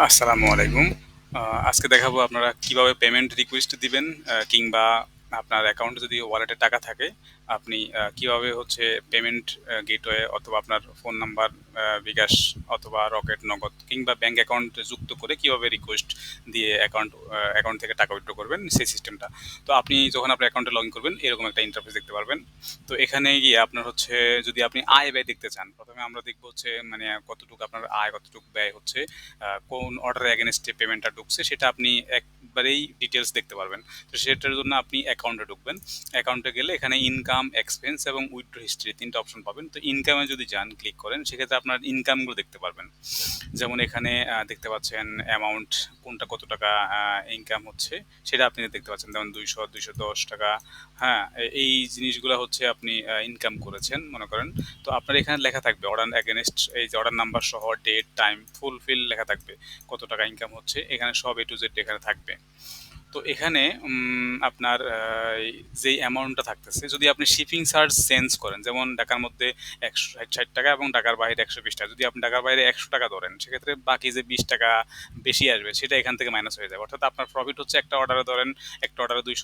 আসসালামু আলাইকুম। আজকে দেখাবো আপনারা কীভাবে পেমেন্ট রিকোয়েস্ট দিবেন কিংবা আপনার অ্যাকাউন্টে যদি ওয়ালেটে টাকা থাকে, আপনি কীভাবে হচ্ছে পেমেন্ট গেটওয়ে অথবা আপনার ফোন নাম্বার বিকাশ অথবা রকেট নগদ কিংবা ব্যাংক অ্যাকাউন্ট যুক্ত করে কীভাবে রিকোয়েস্ট দিয়ে অ্যাকাউন্ট অ্যাকাউন্ট থেকে টাকা উইথড্র করবেন সেই সিস্টেমটা। তো আপনি যখন আপনার অ্যাকাউন্টে লগ ইন করবেন এরকম একটা ইন্টারফেস দেখতে পারবেন। তো এখানে গিয়ে আপনার হচ্ছে যদি আপনি আয় ব্যয় দেখতে চান, প্রথমে আমরা দেখব হচ্ছে মানে কতটুকু আপনার আয়, কতটুকু ব্যয় হচ্ছে, কোন অর্ডারের এগেইনস্ট এ পেমেন্টটা ঢুকছে সেটা আপনি একবারেই ডিটেলস দেখতে পারবেন। তো সেটার জন্য আপনি অ্যাকাউন্টে ঢুকবেন। অ্যাকাউন্টে গেলে এখানে ইনকাম, এক্সপেন্স এবং উইথড্র হিস্ট্রি ৩ টা অপশন পাবেন। তো ইনকামে যদি যান ক্লিক করেন সেক্ষেত্রে আপনার ইনকামগুলো দেখতে পারবেন। যেমন এখানে দেখতে পাচ্ছেন অ্যামাউন্ট কোনটা কত টাকা ইনকাম হচ্ছে সেটা আপনি দেখতে পাচ্ছেন। যেমন ৳২০০, ৳২১০ হ্যাঁ? এই জিনিসগুলো হচ্ছে আপনি ইনকাম করেছেন মনে করেন। তো আপনার এখানে লেখা থাকবে অর্ডার এগেইনস্ট এই যে অর্ডার নাম্বার সহ ডেট, টাইম ফুলফিল লেখা থাকবে। কত টাকা ইনকাম হচ্ছে এখানে সব এ টু জেড এখানে থাকবে। তো এখানে আপনার যেই অ্যামাউন্টটা থাকতেছে, যদি আপনি শিপিং চার্জ চেঞ্জ করেন, যেমন ঢাকার মধ্যে ৳১৬০ এবং ঢাকার বাইরে ৳১২০ যদি আপনি ঢাকার বাইরে ৳১০০ ধরেন, সেক্ষেত্রে বাকি যে ৳২০ বেশি আসবে, সেটা এখান থেকে মাইনাস হয়ে যাবে। অর্থাৎ আপনার প্রফিট হচ্ছে একটা অর্ডারে ধরেন, একটা অর্ডারে দুইশ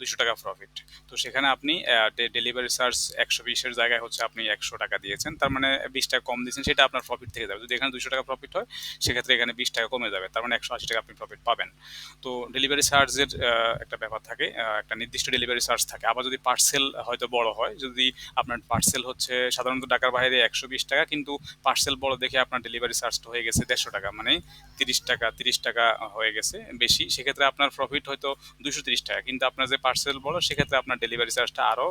৳২০০ প্রফিট। তো সেখানে আপনি ডেলিভারি চার্জ ১২০ এর জায়গায় হচ্ছে আপনি ৳১০০ দিয়েছেন। তার মানে ৳২০ কম দিয়েছেন, সেটা আপনার প্রফিট থেকে যাবে। যদি এখানে ৳২০০ প্রফিট হয়, সেক্ষেত্রে এখানে ৳২০ কমে যাবে। তার মানে ৳১৮০ আপনি প্রফিট পাবেন। তো ডেলিভারি চার্জের একটা ব্যাপার থাকে। একটা নির্দিষ্ট ডেলিভারি চার্জ থাকে। আবার যদি পার্সেল হয়তো বড় হয়, যদি আপনার পার্সেল হচ্ছে সাধারণত ঢাকার বাইরে ৳১২০ কিন্তু পার্সেল বড় দেখে আপনার ডেলিভারি চার্জটা হয়ে গেছে ৳১৫০ মানে ৳৩০, ৳৩০ হয়ে গেছে বেশি। সেক্ষেত্রে আপনার প্রফিট হয়তো ৳২৩০ কিন্তু আপনার যে পার্সেল বড় সেক্ষেত্রে আপনার ডেলিভারি চার্জটা আরও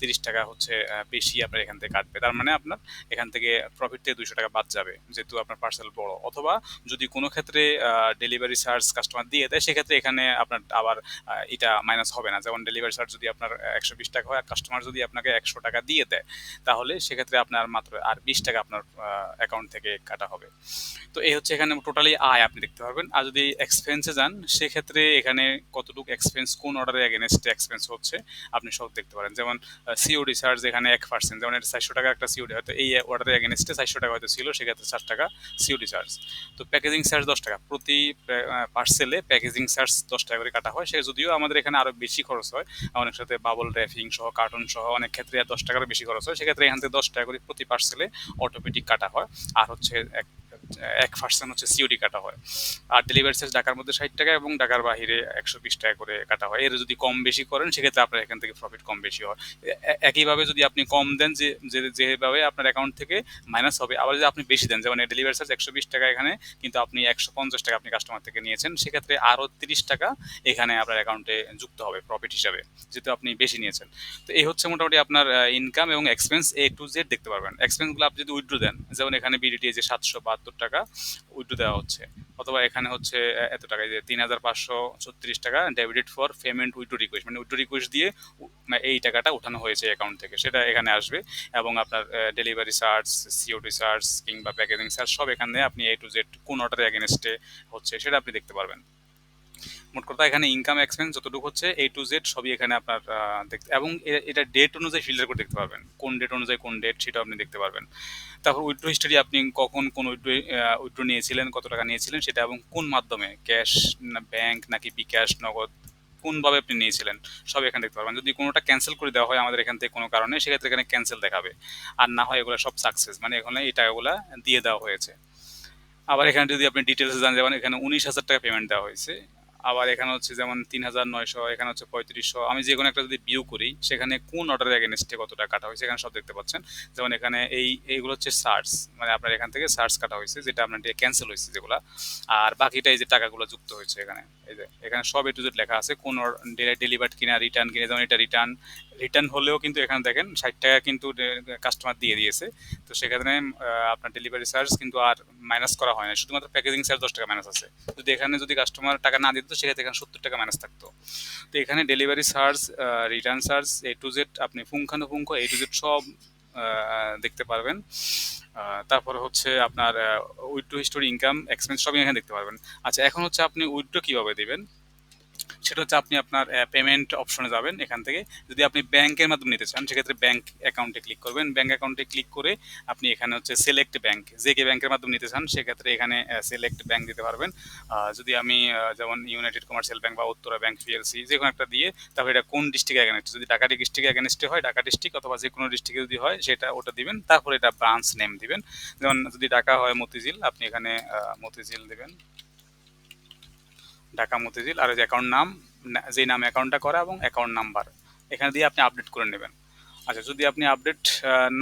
তিরিশ টাকা হচ্ছে বেশি আপনার এখান থেকে কাটবে। তার মানে আপনার এখান থেকে প্রফিট থেকে ৳২০০ বাদ যাবে। যেহেতু আপনার পার্সেল বড়। অথবা যদি কোনো ক্ষেত্রে ডেলিভারি চার্জ কাস্টমার দিয়ে দেয় সেক্ষেত্রে এখানে আপনার আবার এটা মাইনাস হবে না। যেমন ডেলিভারি চার্জ যদি আপনার ৳১২০ হয় আর কাস্টমার যদি আপনাকে ৳১০০ দিয়ে দেয়, তাহলে সেক্ষেত্রে আপনার মাত্র আর ৳২০ আপনার অ্যাকাউন্ট থেকে কাটা হবে। তো এই হচ্ছে এখানে টোটালি আয় আপনি দেখতে পারবেন। আর যদি এক্সপেন্সে যান, সেক্ষেত্রে এখানে কতটুকু এক্সপেন্স কোন অর্ডারের এগেইনস্ট এক্সপেন্স হচ্ছে, আপনি সব দেখতে পারেন। যেমন সিওডি চার্জ এখানে এক পার্সেন্ট যেমন এটা ৳৪০০ একটা সিওডি হয়তো এই অর্ডারের এগেইনস্ট এ ৳৪০০ হয়তো ছিল, সেক্ষেত্রে ৳৪ সিওডি চার্জ। তো প্যাকেজিং চার্জ ৳১০ প্রতি পার্সেলে প্যাকেজিং চার্জ ৳১০ করে কাটা হয়। সে যদিও আমাদের এখানে আরও বেশি খরচ হয়। অনেক সাথে বাবল র্যাফিং সহ কার্টুন সহ অনেক ক্ষেত্রে দশ টাকার বেশি খরচ হয়। সেক্ষেত্রে এখান থেকে ৳১০ করে প্রতি পার্সেলে অটোমেটিক কাটা হয়। আর হচ্ছে এক ১% হচ্ছে সিওডি কাটা হয়। আর ডেলিভারি চার্জ ঢাকার মধ্যে ৳৬০ এবং ঢাকার বাহিরে ৳১২০ করে কাটা হয়। এর যদি কম বেশি করেন, সেক্ষেত্রে আপনার এখান থেকে প্রফিট কম বেশি হয়। একইভাবে যদি আপনি কম দেন, যে যেভাবে আপনার অ্যাকাউন্ট থেকে মাইনাস হবে, আবার যদি আপনি বেশি দেন, যেমন ডেলিভারি চার্জ ৳১২০ এখানে, কিন্তু আপনি ৳১৫০ আপনি কাস্টমার থেকে নিয়েছেন, সেক্ষেত্রে আরও তিরিশ টাকা এখানে আপনার অ্যাকাউন্টে যুক্ত হবে প্রফিট হিসাবে। যেহেতু আপনি বেশি নিয়েছেন। তো এই হচ্ছে মোটামুটি আপনার ইনকাম এবং এক্সপেন্স এ টু জেড দেখতে পারবেন। এক্সপেন্সগুলো আপনি যদি উইথড্র দেন, যেমন এখানে বিডিটি যে সাতশো যে ৳৭৭২ উইথড্র দেওয়া হচ্ছে। অথবা এখানে হচ্ছে এত টাকা যে তিন হাজার পাঁচশো ছত্রিশ টাকা debited for payment withdraw request মানে উইথড্র রিকোয়েস্ট দিয়ে এই টাকাটা উঠানো হয়েছে অ্যাকাউন্ট থেকে। সেটা এখানে আসবে এবং আপনার ডেলিভারি চার্জ, সিওডি চার্জ কিংবা প্যাকেজিং চার্জ সব এখানে আপনি এ টু জেড কোন অর্ডারে অ্যাগেনস্টে হচ্ছে সেটা আপনি দেখতে পারবেন। মোট কথা এখানে ইনকাম এক্সপেন্স যতটুকু হচ্ছে এ টু জেড সবই এখানে আপনার দেখতে এবং এটা ডেট অনুযায়ী ফিল্টার করে দেখতে পারবেন। কোন ডেট অনুযায়ী কোন ডেট সেটা আপনি দেখতে পারবেন। তারপর উইথড্র হিস্টরি আপনি কখন কোন উইথড্র আ উইথড্র নিয়েছিলেন, কত টাকা নিয়েছিলেন সেটা এবং কোন মাধ্যমে ক্যাশ না ব্যাংক নাকি বিকাশ, নগদ কোনভাবে আপনি নিয়েছিলেন সব এখানে দেখতে পারবেন। যদি কোনোটা ক্যান্সেল করে দেওয়া হয় আমাদের এখান থেকে কোনো কারণে সেক্ষেত্রে এখানে ক্যান্সেল দেখাবে। আর না হয় এগুলো সব সাকসেস মানে এখানে এই টাকাগুলো দিয়ে দেওয়া হয়েছে। আবার এখানে যদি আপনি এ যান যেমন এখানে ৳১৯,০০০ পেমেন্ট দেওয়া হয়েছে। আবার এখানে হচ্ছে যেমন ৩৯০০ এখানে হচ্ছে ৩৫০০ আমি যে কোনো একটা যদি বিউ করি, সেখানে কোন অর্ডারের এগেনস্টে কতটা কত কাটা হয়েছে, এখানে সব দেখতে পাচ্ছেন। যেমন এখানে এই, এইগুলো হচ্ছে সার্চ মানে আপনার এখান থেকে সার্চ কাটা হয়েছে, যেটা আপনার ক্যানসেল হয়েছে যেগুলো আর বাকিটা এই যে টাকাগুলো যুক্ত হয়েছে এখানে। এখানে সব এ টু জেড লেখা আছে কোন ডেলিভার্ড কিনা, রিটার্ন কিনা যেমন এটা রিটার্ন। রিটার্ন হলেও কিন্তু এখানে দেখেন ৳৬০ কিন্তু কাস্টমার দিয়ে দিয়েছে। তো সেখানে আপনার ডেলিভারি চার্জ কিন্তু আর মাইনাস করা হয় না শুধুমাত্র প্যাকেজিং চার্জ ৳১০ মাইনাস আছে। যদি এখানে যদি কাস্টমার টাকা না দিত সেক্ষেত্রে এখানে ৳৭০ মাইনাস থাকতো। তো এখানে delivery charge, return charge A to Z আপনি পুঙ্খানুপুঙ্খ এ টু জেড সব দেখতে পারবেন। তারপরে হচ্ছে আপনার উইথড্রো হিস্টরি, ইনকাম, এক্সপেন্স সবই এখানে দেখতে পারবেন। আচ্ছা এখন হচ্ছে আপনি উইথড্রো কীভাবে দিবেন? সেটা হচ্ছে আপনি আপনার পেমেন্ট অপশনে যাবেন এখান থেকে। যদি আপনি ব্যাংকের মাধ্যমে নিতে চান, সেক্ষেত্রে ব্যাংক অ্যাকাউন্টে ক্লিক করবেন। ব্যাংক অ্যাকাউন্টে ক্লিক করে আপনি এখানে হচ্ছে সিলেক্ট ব্যাংক যে কে ব্যাংকের মাধ্যমে নিতে চান, সেক্ষেত্রে এখানে সিলেক্ট ব্যাংক দিতে পারবেন। যদি আমি যেমন ইউনাইটেড কমার্শিয়াল ব্যাংক বা উত্তরা ব্যাংক পিএলসি যে কোনো একটা দিয়ে তারপর এটা কোন ডিস্ট্রিক্ট এগেনস্ট যদি ঢাকা ডিস্ট্রিক্ট এগেনস্টে হয়, ঢাকা ডিস্ট্রিক্ট অথবা যে কোনো ডিস্ট্রিক্টে যদি হয়, সেটা ওটা দিবেন। তারপরে এটা ব্রাঞ্চ নেম দিবেন। যেমন যদি ঢাকা হয় মতিঝিল, আপনি এখানে মতিঝিল দিবেন। ঢাকা মতিঝিল আর যে অ্যাকাউন্ট নাম যেই নামে অ্যাকাউন্টটা করা এবং অ্যাকাউন্ট নাম্বার এখানে দিয়ে আপনি আপডেট করে নেবেন। আচ্ছা যদি আপনি আপডেট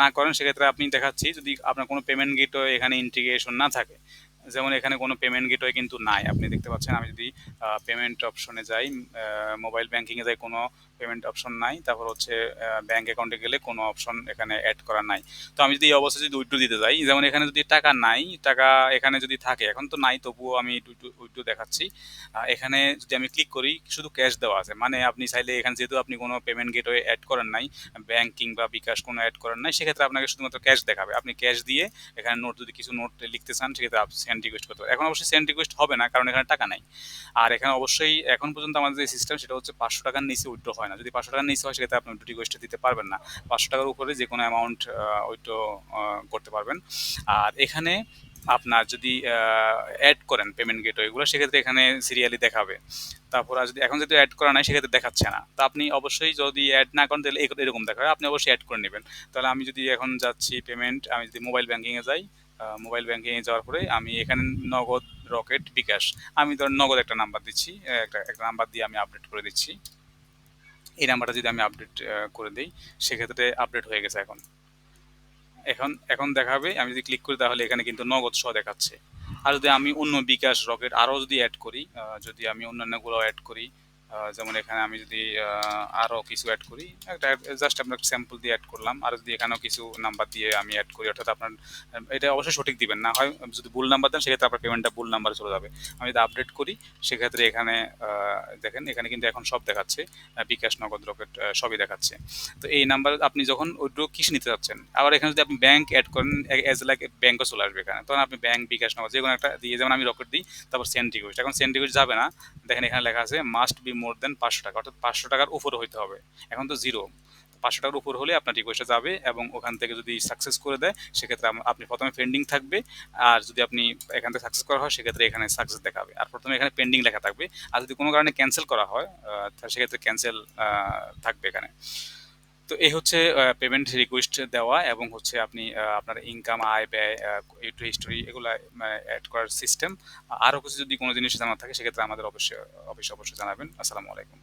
না করেন, সেক্ষেত্রে আপনি দেখাচ্ছি, যদি আপনার কোনো পেমেন্ট গেটওয়ে এখানে ইন্টিগ্রেশন না থাকে, যেমন এখানে কোনো পেমেন্ট গেটওয়ে কিন্তু নাই, আপনি দেখতে পাচ্ছেন আমি যদি পেমেন্ট অপশনে যাই মোবাইল ব্যাঙ্কিংয়ে যাই কোনো পেমেন্ট অপশন নাই, তারপর হচ্ছে ব্যাংক অ্যাকাউন্টে গেলে কোনো অপশন এখানে অ্যাড করা নাই। তো আমি যদি এই অবস্থায় যদি উইড্রো দিতে যাই, যেমন এখানে যদি টাকা নাই, টাকা এখানে যদি থাকে, এখন তো নাই, তবুও আমি উইড্রো দেখাচ্ছি। এখানে যদি আমি ক্লিক করি, শুধু ক্যাশ দেওয়া আছে। মানে আপনি চাইলে এখানে যেহেতু আপনি কোনো পেমেন্ট গেটওয়ে অ্যাড করেন নাই ব্যাংকিং বা বিকাশ কোনো অ্যাড করেন নাই, সেক্ষেত্রে আপনাকে শুধুমাত্র ক্যাশ দেখাবে। আপনি ক্যাশ দিয়ে এখানে নোট যদি কিছু নোট লিখতে চান, সেক্ষেত্রে আপনি সেন্ড রিকোয়েস্ট করতে পারেন। এখন অবশ্যই সেন্ড রিকোয়েস্ট হবে না, কারণ এখানে টাকা নাই। আর এখানে অবশ্যই এখন পর্যন্ত আমাদের যে সিস্টেম সেটা হচ্ছে পাঁচশো টাকার নিচে উইড্রো হয় না। যদি পাঁচশো টাকার নিচে হয়, সেক্ষেত্রে আপনি উইড্রো রিকোয়েস্ট দিতে পারবেন না। পাঁচশো টাকার উপরে যে কোনো অ্যামাউন্ট উইড্রো করতে পারবেন। আর এখানে আপনার যদি অ্যাড করেন পেমেন্ট গেটওয়েগুলো সেক্ষেত্রে এখানে সিরিয়ালি দেখাবে। তারপর যদি এখন যদি অ্যাড করা নাই, সেক্ষেত্রে দেখাচ্ছে না। তো আপনি অবশ্যই যদি অ্যাড না করেন, তাহলে এরকম- এরকম দেখাবে। আপনি অবশ্যই অ্যাড করে নেবেন। তাহলে আমি যদি এখন যাচ্ছি পেমেন্ট আমি যদি মোবাইল ব্যাঙ্কিংয়ে যাই মোবাইল ব্যাঙ্কিংয়ে যাওয়ার পরে আমি এখানে নগদ রকেট বিকাশ, আমি ধর নগদ একটা নাম্বার দিচ্ছি একটা একটা নাম্বার দিয়ে আমি আপডেট করে দিচ্ছি। এই নাম্বারটা যদি আমি আপডেট করে দিই, সেক্ষেত্রে আপডেট হয়ে গেছে এখন। এখন এখন দেখাবে, আমি যদি ক্লিক করি তাহলে এখানে কিন্তু নগদ সহ দেখাচ্ছে। আর যদি আমি অন্য বিকাশ রকেট আরও যদি অ্যাড করি যদি আমি অন্যান্যগুলো অ্যাড করি যেমন এখানে আমি যদি আরও কিছু অ্যাড করি, একটা জাস্ট আপনার স্যাম্পল দিয়ে অ্যাড করলাম, আর যদি এখানেও কিছু নাম্বার দিয়ে আমি অ্যাড করি, অর্থাৎ আপনার, এটা অবশ্যই সঠিক দিবেন, না হয় যদি ভুল নাম্বার দেন, সেক্ষেত্রে আপনার পেমেন্টটা ভুল নাম্বারে চলে যাবে। আমি যদি আপডেট করি, সেক্ষেত্রে এখানে দেখেন, এখানে কিন্তু এখন সব দেখাচ্ছে বিকাশ নগদ রকেট সবই দেখাচ্ছে। তো এই নাম্বার আপনি যখন উইড্রো কিসে নিতে যাচ্ছেন, আবার এখানে যদি আপনি ব্যাংক অ্যাড করেন এজ লাইক ব্যাংকও চলে আসবে এখানে, তখন আপনি ব্যাংক বিকাশ নগদ যে কোনো একটা দিয়ে, যেমন আমি রকেট দিই, তারপর সেন্ট রিকোয়েস্ট এখন সেন্ট রিকোয়েস্ট যাবে না, দেখেন এখানে লেখা আছে মাস্ট বি মোর দেন পাঁচশো টাকা, অর্থাৎ পাঁচশো টাকার উপরে হইতে হবে। এখন তো জিরো পাঁচশো টাকার উপর হলে আপনার রিকোয়েস্টে যাবে এবং ওখান থেকে যদি সাকসেস করে দেয়, সেক্ষেত্রে আপনি প্রথমে পেন্ডিং থাকবে। আর যদি আপনি এখান থেকে সাকসেস করা হয়, সেক্ষেত্রে এখানে সাকসেস দেখাবে। আর প্রথমে এখানে পেন্ডিং লেখা থাকবে। আর যদি কোনো কারণে ক্যান্সেল করা হয় সেক্ষেত্রে ক্যান্সেল থাকবে এখানে। তো এই হচ্ছে পেমেন্ট রিকোয়েস্ট দেওয়া এবং হচ্ছে আপনি আপনার ইনকাম আয়, ব্যয় ইউটিউব হিস্টোরি এগুলো অ্যাড করার সিস্টেম আরও কিছু যদি কোনো জিনিস জানা থাকে, সেক্ষেত্রে আমাদের অবশ্যই অবশ্যই অবশ্যই জানাবেন। আসসালামু আলাইকুম।